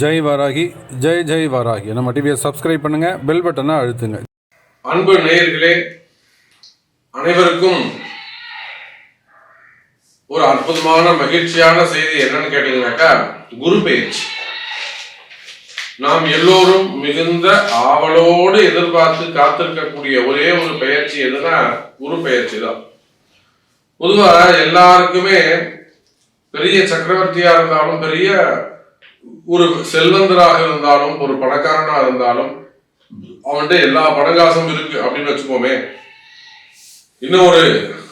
ஜெய் வாராகி ஜெய் ஜெய் வாராகி. நம்ம டிவியை சப்ஸ்கிரைப் பண்ணுங்க பெல் பட்டனை அழுத்துங்க. அன்பு நேயர்களே அனைவருக்கும் ஒரு அற்புதமான மகிழ்ச்சியான செய்தி என்னன்னு கேட்டீங்கன்னாக்கா குரு பெயர்ச்சி. நாம் எல்லோரும் மிகுந்த ஆவலோடு எதிர்பார்த்து காத்திருக்கக்கூடிய ஒரே ஒரு பெயர்ச்சி எதுனா குரு பெயர்ச்சி தான். பொதுவாக எல்லாருக்குமே பெரிய சக்கரவர்த்தியா இருந்தாலும் பெரிய ஒரு செல்வந்தராக இருந்தாலும் ஒரு பணக்காரனா இருந்தாலும் அவன்கிட்ட எல்லா பணங்காசும் இருக்கு அப்படின்னு வச்சுக்கோமே. இன்னும் ஒரு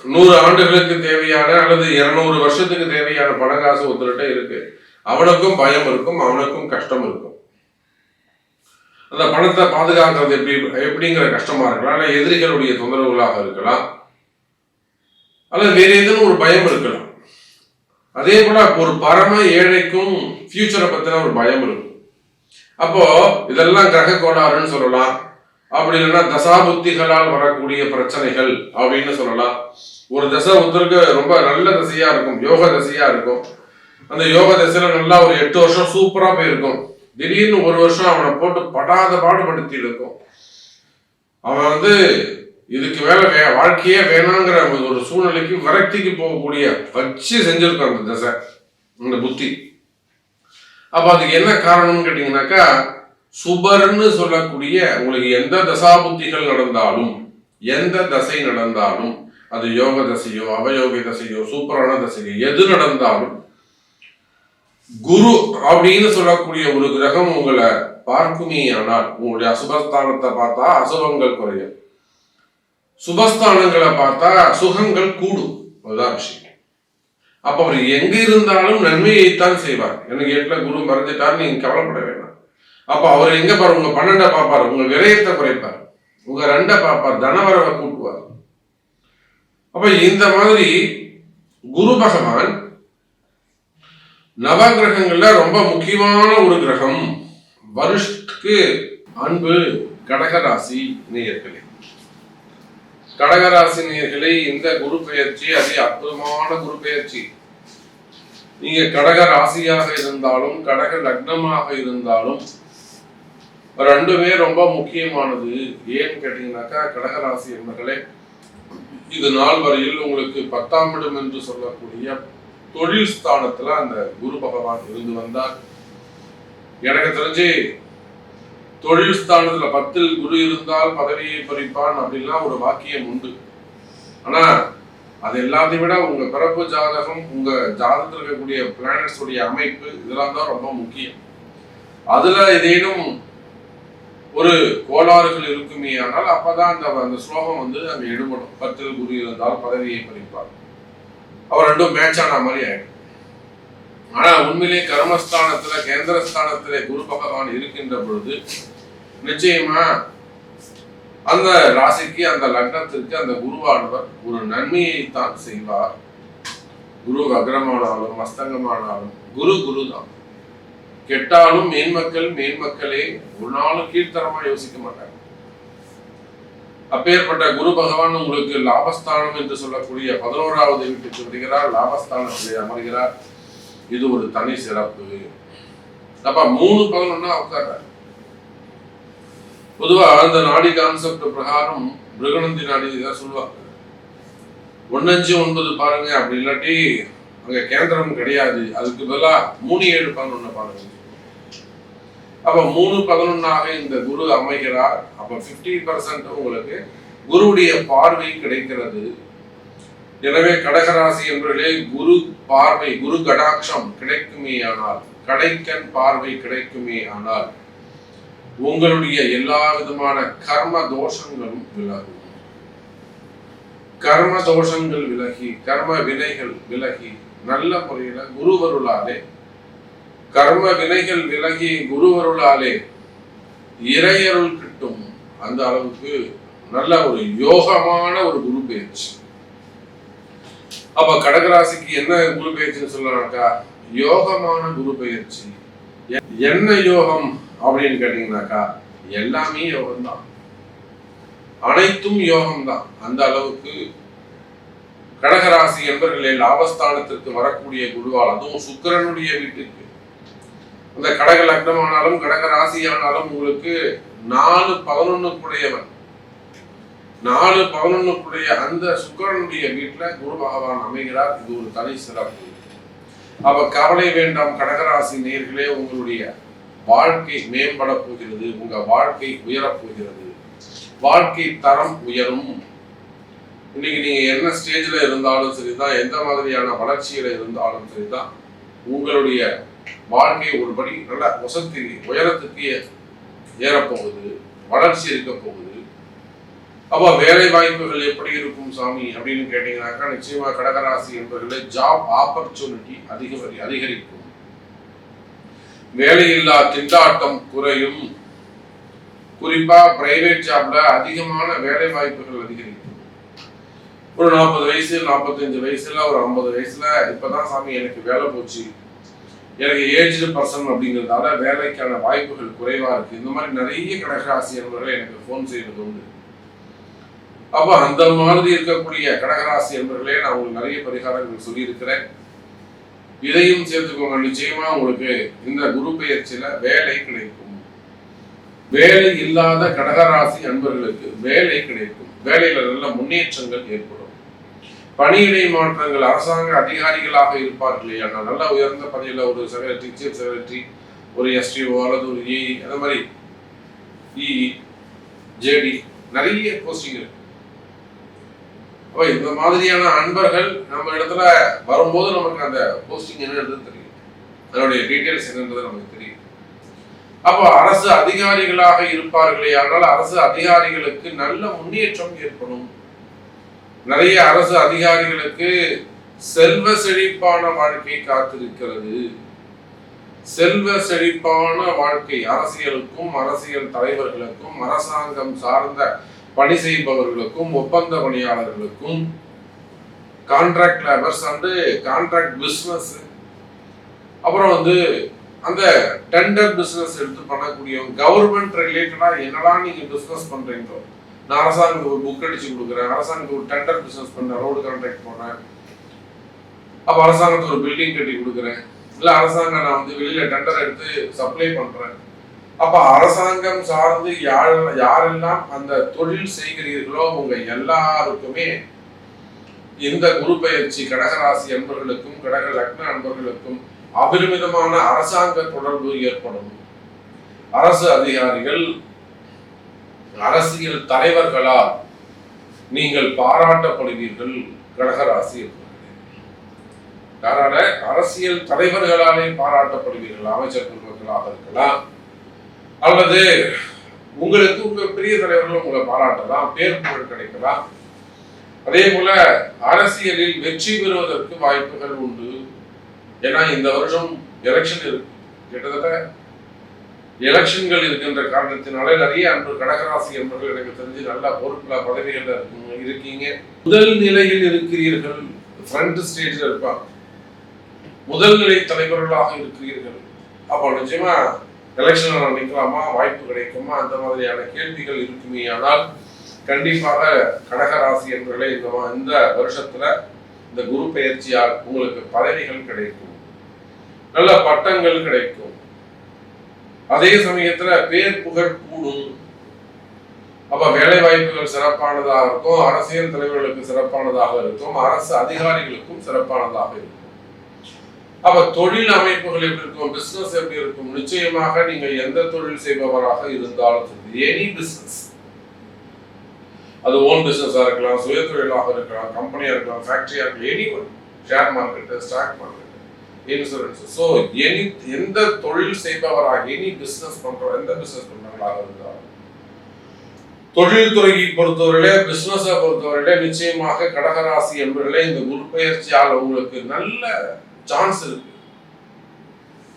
நூறு ஆண்டுகளுக்கு தேவையான அல்லது இருநூறு வருஷத்துக்கு தேவையான பணங்காசு ஒருத்தர்கிட்ட இருக்கு. அவனுக்கும் பயம் இருக்கும் அவனுக்கும் கஷ்டம் இருக்கும். அந்த பணத்தை பாதுகாக்கிறது எப்படி எப்படிங்கிற கஷ்டமா இருக்கலாம் அல்ல எதிரிகளுடைய தொந்தரவுகளாக இருக்கலாம். அல்லது வேற ஏதேனும் ஒரு பயம் இருக்கலாம். அதே போல ஒரு பரம ஏழைக்கும் ஃபியூச்சரை பத்தின ஒரு பயம் இருக்கும். அப்போ இதெல்லாம் கிரக கோளாறுன்னு சொல்லலாம். அப்படி இல்லைன்னா தசாபுத்திகளால் வரக்கூடிய பிரச்சனைகள் அப்படின்னு சொல்லலாம். ஒரு தசை ஒருத்தருக்கு ரொம்ப நல்ல தசையா இருக்கும் யோக தசையா இருக்கும். அந்த யோக தசையில நல்லா ஒரு எட்டு வருஷம் சூப்பரா போயிருக்கும். திடீர்னு ஒரு வருஷம் அவனை போட்டு படாத பாடுபடுத்தி இருக்கும். அவன் வந்து இதுக்கு வேலை வே வாழ்க்கையே வேணாங்கிற ஒரு சூழ்நிலைக்கு விரக்திக்கு போகக்கூடிய வச்சு செஞ்சிருக்கோம் அந்த தசை அந்த புத்தி. அப்ப அதுக்கு என்ன காரணம்னு கேட்டீங்கன்னாக்கா சுபர்னு சொல்லக்கூடிய உங்களுக்கு எந்த தசா புத்திகள் நடந்தாலும் எந்த தசை நடந்தாலும் அது யோக தசையோ அவயோக தசையோ சூப்பரான தசையோ எது நடந்தாலும் குரு அப்படின்னு சொல்லக்கூடிய ஒரு கிரகம் உங்களை பார்க்குமே ஆனால் உங்களுடைய அசுபஸ்தானத்தை பார்த்தா அசுபங்கள் குறையும். சுபஸ்தானங்களை பார்த்தா சுகங்கள் கூடும். அதுதான் விஷயம். அப்ப அவர் எங்க இருந்தாலும் நன்மையைத்தான் செய்வார். எனக்கு எட்டுல குரு மறைஞ்சிட்டாரு நீங்க கவலைப்பட வேண்டாம். அப்ப அவர் எங்க பாரு உங்க பன்னெண்டை பார்ப்பார் உங்க விரயத்தை குறைப்பார். உங்க ரெண்டை பார்ப்பார் தனவரவை கூட்டுவார். அப்ப இந்த மாதிரி குரு பகவான் நவகிரகங்கள்ல ரொம்ப முக்கியமான ஒரு கிரகம். வருஷத்துக்கு அன்பு கடகராசி நேயர்களே. கடகராசினியர்களே இந்த குரு பெயர்ச்சி அதி அற்புதமான குரு பெயர்ச்சி. நீங்க கடக ராசியாக இருந்தாலும் கடக லக்னமாக இருந்தாலும் ரெண்டுமே ரொம்ப முக்கியமானது. ஏன்னு கேட்டீங்கன்னாக்கா கடகராசி என்பர்களே இது நாள் வரையில் உங்களுக்கு பத்தாம் இடம் என்று சொல்லக்கூடிய தொழில் ஸ்தானத்துல அந்த குரு பகவான் இருந்து வந்தார். எனக்கு தெரிஞ்சு தொழில் ஸ்தானத்துல பத்தில் குரு இருந்தால் பதவியை பறிப்பான் அப்படின்லாம் ஒரு வாக்கியம் உண்டு. ஆனா அது எல்லாத்தையும் விட உங்க பிறப்பு ஜாதகம் உங்க ஜாதகத்தில் இருக்கக்கூடிய பிளானட்ஸ் உடைய அமைப்பு இதெல்லாம் தான் ரொம்ப முக்கியம். அதுல ஏதேனும் ஒரு கோளாறுகள் இருக்குமே ஆனால் அப்பதான் அந்த அந்த ஸ்லோகம் வந்து அங்க எடுபடும் பத்தில் குரு இருந்தால் பதவியை பறிப்பார் அவர் ரெண்டும் மேட்ச் ஆன மாதிரி ஆயிடும். ஆனா உண்மையிலே கர்மஸ்தானத்துல கேந்திரஸ்தானத்துல குரு பகவான் இருக்கின்ற பொழுது நிச்சயமா. அந்த ராசிக்கு அந்த லக்னத்திற்கு அந்த குருவானவர் ஒரு நன்மையை தான் செய்வார். குரு அக்ரமானாலும் மஸ்தங்கமானாலும் குரு குரு தான் கெட்டாலும் மேன்மக்கள் மேன்மக்களே ஒரு நாளும் கீழ்த்தரமா யோசிக்க மாட்டாங்க அப்பேற்பட்ட குரு பகவான் உங்களுக்கு லாபஸ்தானம் என்று சொல்லக்கூடிய பதினோராவது வீட்டுக்கு வருகிறார். லாபஸ்தானத்திலே அமர்கிறார். இது ஒரு தனி சிறப்பு. அப்ப மூணு பதினொன்னா உட்கார்றாரு. பொதுவா அந்த நாடி கான்செப்ட் பிரகாரம் மிருகநந்தி நாடி தான் சொல்லுவாங்க. ஒன்னஞ்சு ஒன்பது பாருங்க அப்படி இல்லாட்டி அங்க கேந்திரம் கிடையாது. அதுக்கு பதிலா மூணு ஏழு பதினொன்னு பாருங்க. அப்ப மூணு பதினொன்னாக இந்த குரு அமைகிறார். அப்ப பிப்டி பர்சன்ட் உங்களுக்கு குருவுடைய பார்வை கிடைக்கிறது. எனவே கடகராசி என்பவர்களே குரு பார்வை குரு கடாட்சம் கிடைக்குமே ஆனால் கடைக்கன் பார்வை கிடைக்குமே ஆனால் உங்களுடைய எல்லா விதமான கர்ம தோஷங்களும் விலகும். கர்ம தோஷங்கள் விலகி கர்ம வினைகள் விலகி நல்ல முறையில குருவருளாலே கர்ம வினைகள் விலகி குருவருளாலே இறையருள் கிட்டும் அந்த அளவுக்கு நல்ல ஒரு யோகமான ஒரு குரு பயிற்சி அப்ப கடகராசிக்கு என்ன குரு பயிற்சின்னு சொல்லலாம்க்கா? யோகமான குரு பயிற்சி என்ன யோகம்? அப்படின்னு கேட்டீங்கன்னாக்கா எல்லாமே யோகம் தான் அனைத்தும் யோகம் தான் அந்த அளவுக்கு கடகராசி என்பர்களே லாபஸ்தானத்திற்கு வரக்கூடிய குருவால் அதுவும் சுக்கிரனுடைய வீட்டுக்கு. அந்த கடக லக்னமானாலும் கடக ராசி ஆனாலும் உங்களுக்கு நாலு பதினொன்னுக்குடையவன். நாலு பதினொன்னுக்குடைய அந்த சுக்கிரனுடைய வீட்டுல குரு பகவான் அமைகிறார். இது ஒரு தனி சிறப்பு. அப்ப கவலை வேண்டாம் கடகராசி நேர்களே உங்களுடைய வாழ்க்கை மேம்பட போகிறது உங்க வாழ்க்கை உயரப் போகிறது. வாழ்க்கை தரம் உயரும். இன்னைக்கு நீங்க என்ன ஸ்டேஜ்ல இருந்தாலும் சரிதான் எந்த மாதிரியான வளர்ச்சியில இருந்தாலும் சரிதான் உங்களுடைய வாழ்க்கை ஒருபடி நல்ல வசதி உயரத்துக்கு ஏறப்போகுது வளர்ச்சி இருக்க போகுது. அப்போ வேலை வாய்ப்புகள் எப்படி இருக்கும் சாமி அப்படின்னு கேட்டீங்கன்னாக்கா நிச்சயமா கடகராசி என்பவர்களை ஜாப் ஆப்பர்ச்சுனிட்டி அதிகரி அதிகரிக்கும். வேலையில்லா திண்டாட்டம் குறையும். குறிப்பா பிரைவேட் ஜாப்ல அதிகமான வேலை வாய்ப்புகள் அதிகரிக்கும். ஒரு நாற்பது வயசு நாற்பத்தஞ்சு வயசுல ஒரு ஐம்பது வயசுல இப்பதான் சாமி எனக்கு வேலை போச்சு. எனக்கு ஏஜ்டு பர்சன் அப்படிங்கிறதால வேலைக்கான வாய்ப்புகள் குறைவா இருக்கு. இந்த மாதிரி நிறைய கடகராசி என்பவர்கள் எனக்கு ஃபோன் செய்வது உண்டு. அப்போ அந்த மாதிரி இருக்கக்கூடிய கடகராசி என்பவர்களே நான் உங்களுக்கு நிறைய பரிகாரங்கள் சொல்லியிருக்கிறேன். இதையும் சேர்த்துக்கோங்க. நிச்சயமா உங்களுக்கு இந்த குரு பெயர்ச்சியில வேலை கிடைக்கும். வேலை இல்லாத கடகராசி அன்பர்களுக்கு வேலை கிடைக்கும். வேலையில நல்ல முன்னேற்றங்கள் ஏற்படும். பணியிடை மாற்றங்கள் அரசாங்க அதிகாரிகளாக இருப்பார்கள் ஆனால் நல்ல உயர்ந்த பணியில ஒரு செக்ரட்டரி சீஃப் செக்ரட்டரி ஒரு எஸ்டிஓ அல்லது ஒரு இ அந்த மாதிரி இ ஜேடி நிறைய போஸ்டிங் இருக்கு. அப்போ இந்த மாதிரியான அன்பர்கள் நம்ம இடத்துல வரும்போது நமக்கு அந்த போஸ்டிங் என்னன்றது தெரியும். அதனுடைய டீட்டெயில்ஸ் என்னன்றது நமக்கு தெரியும். அப்போ அரசு அதிகாரிகளாக இருப்பார்களே ஆனால் அரசு அதிகாரிகளுக்கு நல்ல முன்னேற்றம் ஏற்படும். நிறைய அரசு அதிகாரிகளுக்கு செல்வ செழிப்பான வாழ்க்கை காத்திருக்கிறது. செல்வ செழிப்பான வாழ்க்கை அரசியலுக்கும் அரசியல் தலைவர்களுக்கும் அரசாங்கம் சார்ந்த பணி செய்பவர்களுக்கும் ஒப்பந்த பணியாளர்களுக்கும் contract labours and contract business அப்புறம் வந்து அந்த டெண்டர் பிஸ்னஸ் எடுத்து பண்ணக்கூடியவங்க கவர்மெண்ட் ரிலேட்டடா என்னடா நீங்க பிஸ்னஸ் பண்றீங்களோ? நான் அரசாங்கத்துக்கு ஒரு புக் அடிச்சு கொடுக்குறேன். அரசாங்கத்துக்கு ஒரு டெண்டர் பிஸ்னஸ் பண்றேன் ரோடு கான்ட்ராக்ட் போடுறேன். அப்ப அரசாங்கத்துக்கு ஒரு பில்டிங் கட்டி கொடுக்குறேன். இல்ல அரசாங்கம் நான் வந்து வெளியில டெண்டர் எடுத்து சப்ளை பண்றேன். அப்ப அரசாங்கம் சார்ந்து யார் யாரெல்லாம் அந்த தொழில் செய்கிறீர்களோ உங்க எல்லாருக்குமே இந்த குரு பயிற்சி கடகராசி அன்பர்களுக்கும் கடக லக்ன அன்பர்களுக்கும் அபரிமிதமான அரசாங்க தொடர்பு ஏற்படும். அரசு அதிகாரிகள் அரசியல் தலைவர்களால் நீங்கள் பாராட்டப்படுவீர்கள் கடகராசி என்பவர்களே. அரசியல் தலைவர்களாலே பாராட்டப்படுவீர்கள் அமைச்சர் குடும்பங்களாக இருக்கலாம். அல்லது உங்களுக்கு உங்க பெரிய தலைவர்கள் உங்களை பாராட்டலாம் பேர் புகழ் கிடைக்கலாம். அதே போல அரசியலில் வெற்றி பெறுவதற்கு வாய்ப்புகள் உண்டு. ஏன்னா இந்த வருஷம் எலெக்ஷன் இருக்கு. கிட்டத்தட்ட எலெக்ஷன்கள் இருக்கின்ற காரணத்தினால நிறைய அன்பு கடகராசி என்பவர்கள் எனக்கு தெரிஞ்சு நல்ல பொறுப்புல பதவிகள்ல இருக்குங்க இருக்கீங்க. முதல் நிலையில் இருக்கிறீர்கள். ஃப்ரண்ட் ஸ்டேஜ்ல இருப்பாங்க. முதல் நிலை தலைவர்களாக இருக்கிறீர்கள். அப்போ நிச்சயமா எலெக்ஷன் நிற்கலாமா வாய்ப்பு கிடைக்குமா? அந்த மாதிரியான கேள்விகள் இருக்குமே. ஆனால் கண்டிப்பாக கடகராசி என்பவர்களே இந்த இந்த வருஷத்துல இந்த குரு பயிற்சியால் உங்களுக்கு பதவிகள் கிடைக்கும். நல்ல பட்டங்கள் கிடைக்கும். அதே சமயத்துல பேர் புகழ் கூடும். அப்ப வேலை வாய்ப்புகள் சிறப்பானதாக இருக்கும். அரசியல் தலைவர்களுக்கு சிறப்பானதாக இருக்கும். அரசு அதிகாரிகளுக்கும் சிறப்பானதாக இருக்கும். அப்ப தொழில் அமைப்புகள் எப்படி இருக்கும்? பிசினஸ் எப்படி இருக்கும்? நிச்சயமாக நீங்க எந்த தொழில் செய்பவராக இருந்தாலும் சரி எனி பிசினஸ் அது ஓன் பிசினஸா இருக்கலாம் சுய தொழிலாக இருக்கலாம் கம்பெனியா இருக்கலாம் ஃபேக்டரியா இருக்கலாம் any one share market stock market insurance so any எந்த தொழில் செய்பவராக எனி பிசினஸ் பண்ற எந்த பிசினஸ் பண்றவங்களாக இருந்தாலும். தொழில்துறையை பொறுத்தவரையிலே பிசினஸை பொறுத்தவரையிலே நிச்சயமாக கடகராசி என்பவர்களே இந்த குரு பயிற்சியால் உங்களுக்கு நல்ல சான்ஸ் இருக்கு.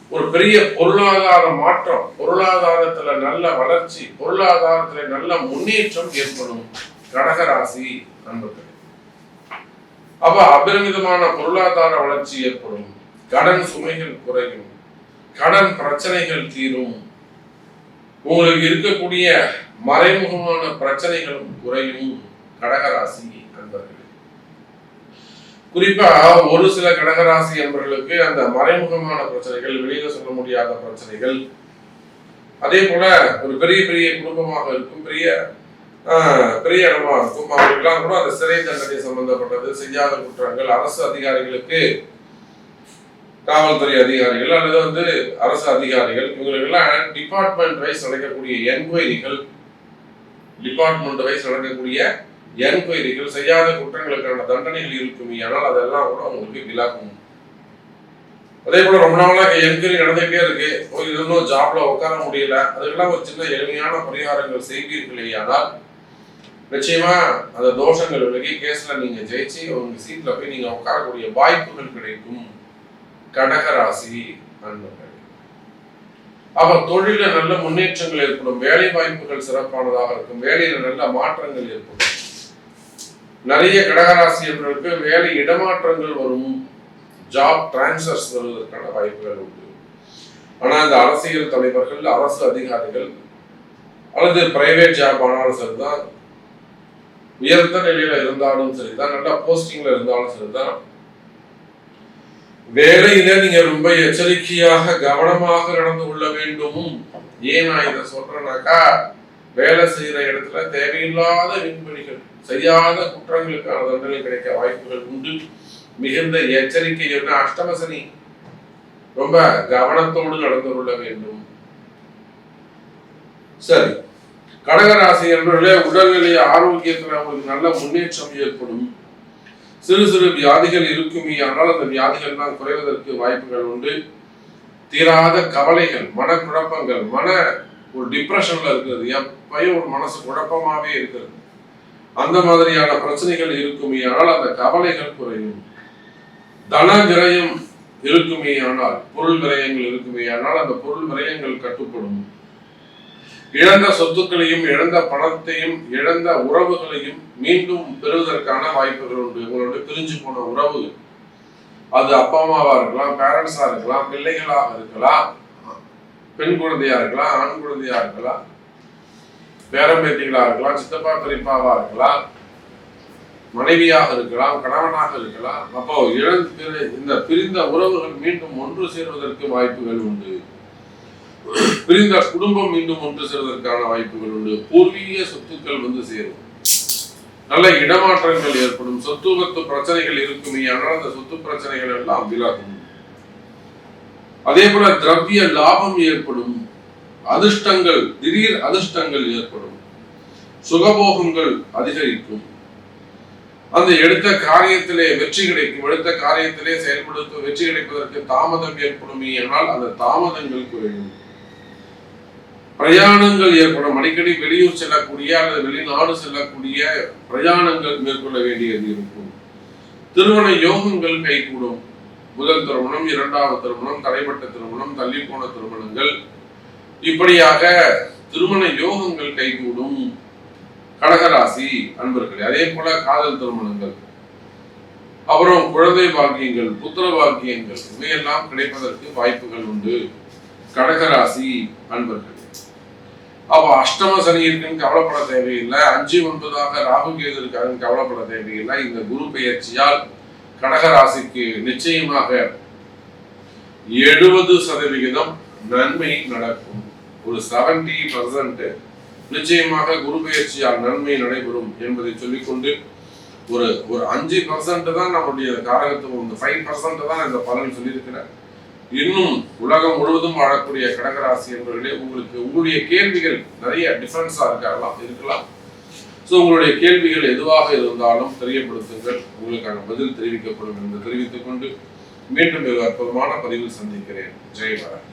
ஒரு பெரிய பொருளாதார மாற்றம் பொருளாதாரத்துல நல்ல வளர்ச்சி பொருளாதாரத்துல நல்ல முன்னேற்றம் ஏற்படும். கடகராசி நண்பர்களே. அப்ப அபரிமிதமான பொருளாதார வளர்ச்சி ஏற்படும். கடன் சுமைகள் குறையும். கடன் பிரச்சனைகள் தீரும். உங்களுக்கு இருக்கக்கூடிய மறைமுகமான பிரச்சனைகளும் குறையும். கடகராசி நண்பர்கள். குறிப்பா ஒரு சில கடகராசி என்பவர்களுக்கு அந்த மறைமுகமான பிரச்சனைகள் வெளியில சொல்ல முடியாத பிரச்சனைகள். அதே போல ஒரு பெரிய பெரிய குடும்பமாக இருக்கும் பெரிய ஆஹ், பெரிய இடமா இருக்கும். அவர்களுக்கெல்லாம் கூட அந்த சிறை தண்டனை சம்பந்தப்பட்டது செய்யாத குற்றங்கள் அரசு அதிகாரிகளுக்கு காவல்துறை அதிகாரிகள் அல்லது வந்து அரசு அதிகாரிகள் இவங்களுக்கெல்லாம் டிபார்ட்மெண்ட் வைஸ் நடக்கக்கூடிய என்கொயரிகள் டிபார்ட்மெண்ட் வைஸ் நடக்கக்கூடிய என்கொயரிகள் செய்யாத குற்றங்களுக்கான தண்டனைகள் இருக்கும். ஆனால் அதெல்லாம் கூட அவங்களுக்கு விலாகும். அதே போல ரொம்ப நாளா என்கொயரி நடந்துகிட்டே இருக்கு. போய் இன்னும் ஜாப்ல உட்கார முடியல. அதுக்கெல்லாம் ஒரு சின்ன எளிமையான பரிகாரங்கள் செய்வீர்களே ஆனால் நிச்சயமா அந்த தோஷங்கள் விலகி கேஸ்ல நீங்க ஜெயிச்சு உங்க சீட்ல போய் நீங்க உட்காரக்கூடிய வாய்ப்புகள் கிடைக்கும். கடகராசி நண்பர்கள் அப்ப தொழில நல்ல முன்னேற்றங்கள் ஏற்படும். வேலை வாய்ப்புகள் சிறப்பானதாக இருக்கும். வேலையில நல்ல மாற்றங்கள் ஏற்படும். நிறைய கடகராசியர்களுக்கு வேலை இடமாற்றங்கள் வரும். ஜாப் டிரான்ஸ்ஃபர்ஸ் வருவதற்கான வாய்ப்புகள் உண்டு. ஆனா இந்த அரசியல் தலைவர்கள் அரசு அதிகாரிகள் அல்லது பிரைவேட் ஜாப் ஆனாலும் சரிதான் உயர்ந்த நிலையில இருந்தாலும் சரிதான் நல்ல போஸ்டிங்ல இருந்தாலும் சரிதான். வேலையில நீங்க ரொம்ப எச்சரிக்கையாக கவனமாக நடந்து கொள்ள வேண்டும். ஏன் நான் இதை சொல்றேன்னாக்கா வேலை செய்யற இடத்துல தேவையில்லாத விண்வெளிகள் சரியான குற்றங்களுக்கான தண்டனை கிடைக்க வாய்ப்புகள் உண்டு. மிகுந்த எச்சரிக்கை என்ன? அஷ்டமசனி ரொம்ப கவனத்தோடு நடந்து கொள்ள வேண்டும். சரி. கடகராசி என்பவர்களே உடல்நிலை ஆரோக்கியத்தில் அவங்களுக்கு நல்ல முன்னேற்றம் ஏற்படும். சிறு சிறு வியாதிகள் இருக்குமே ஆனால் அந்த வியாதிகள் தான் குறைவதற்கு வாய்ப்புகள் உண்டு. தீராத கவலைகள் மனக்குழப்பங்கள் மன ஒரு டிப்ரெஷன்ல இருக்கிறது. ஏன் பயம் ஒரு மனசு குழப்பமாவே இருக்கிறது. அந்த மாதிரியான பிரச்சனைகள் இருக்குமே ஆனால் அந்த கவலைகள் குறையும். தன விரயம் இருக்குமே ஆனால் பொருள் விரயங்கள் இருக்குமே ஆனால் அந்த பொருள் விரயங்கள் கட்டுப்படும். இழந்த சொத்துக்களையும் இழந்த பணத்தையும் இழந்த உறவுகளையும் மீண்டும் பெறுவதற்கான வாய்ப்புகள் உண்டு. உங்களோட பிரிஞ்சு போன உறவு. அது அப்பா அம்மாவா இருக்கலாம் பேரண்ட்ஸா இருக்கலாம் பிள்ளைகளாக இருக்கலாம் பெண் குழந்தையா இருக்கலாம் ஆண் குழந்தையா இருக்கலாம் பேரம்பேத்திகளா இருக்கலாம் சித்தப்பா பெரியப்பாவா இருக்கலாம் மனைவியாக இருக்கலாம் கணவனாக இருக்கலாம். அப்போ இழந்து இந்த பிரிந்த உறவுகள் மீண்டும் ஒன்று சேர்வதற்கு வாய்ப்புகள் உண்டு. பிரிந்த குடும்பம் மீண்டும் ஒன்று சேர்வதற்கான வாய்ப்புகள் உண்டு. பூர்வீக சொத்துக்கள் வந்து சேரும். நல்ல இடமாற்றங்கள் ஏற்படும். சொத்து பத்து பிரச்சனைகள் இருக்குமே ஆனால் அந்த சொத்து பிரச்சனைகள் எல்லாம் விலகும். அதே போல திரவிய லாபம் ஏற்படும். அதிர்ஷ்டங்கள் திடீர் அதிர்ஷ்டங்கள் ஏற்படும். சுகபோகங்கள் அதிகரிக்கும். அந்த எடுத்த காரியத்திலே வெற்றி கிடைக்கும். எடுத்த காரியத்திலே செயல்படுத்த வெற்றி கிடைப்பதற்கு தாமதம் ஏற்படும் ஆனால் அந்த தாமதங்கள் குறையும். பிரயாணங்கள் ஏற்படும். அடிக்கடி வெளியூர் செல்லக்கூடிய அல்லது வெளிநாடு செல்லக்கூடிய பிரயாணங்கள் மேற்கொள்ள வேண்டியது இருக்கும். திருமண யோகங்கள் கைகூடும். முதல் திருமணம் இரண்டாவது திருமணம் தடைப்பட்ட திருமணம் தள்ளி போன திருமணங்கள் இப்படியாக திருமண யோகங்கள் கைகூடும் கடகராசி அன்பர்களே அதே போல காதல் திருமணங்கள். அப்புறம் குழந்தை பாக்கியங்கள் புத்திர பாக்கியங்கள் இவையெல்லாம் கிடைப்பதற்கு வாய்ப்புகள் உண்டு. கடகராசி அன்பர்களே. அப்ப அஷ்டம சனி இருக்குன்னு கவலைப்பட தேவையில்லை. அஞ்சு ஒன்பதாக ராகு கேது இருக்காருன்னு கவலைப்பட தேவையில்லை. இந்த குரு பெயர்ச்சியால் கடகராசிக்கு நிச்சயமாக எழுபது சதவிகிதம் நன்மை நடக்கும். ஒரு செவன்டி பர்சன்ட் நிச்சயமாக குரு பயிற்சியால் நன்மை நடைபெறும் என்பதை சொல்லிக்கொண்டு ஒரு ஒரு அஞ்சு பர்சன்ட் தான் நம்முடைய காரகத்துவம் இந்த ஃபைவ் பர்சன்ட் தான் இந்த பலன் சொல்லியிருக்கிறேன் இன்னும் உலகம் முழுவதும் வாழக்கூடிய கடகராசி என்பவர்களே உங்களுக்கு உங்களுடைய கேள்விகள் நிறைய டிஃபரன்ஸாக இருக்கலாம் இருக்கலாம். ஸோ உங்களுடைய கேள்விகள் எதுவாக இருந்தாலும் தெரியப்படுத்துங்கள். உங்களுக்கான பதில் தெரிவிக்கப்படும் என்று தெரிவித்துக் கொண்டு மீண்டும் ஒரு அற்புதமான பதிவில் சந்திக்கிறேன். ஜெய் பாரதி.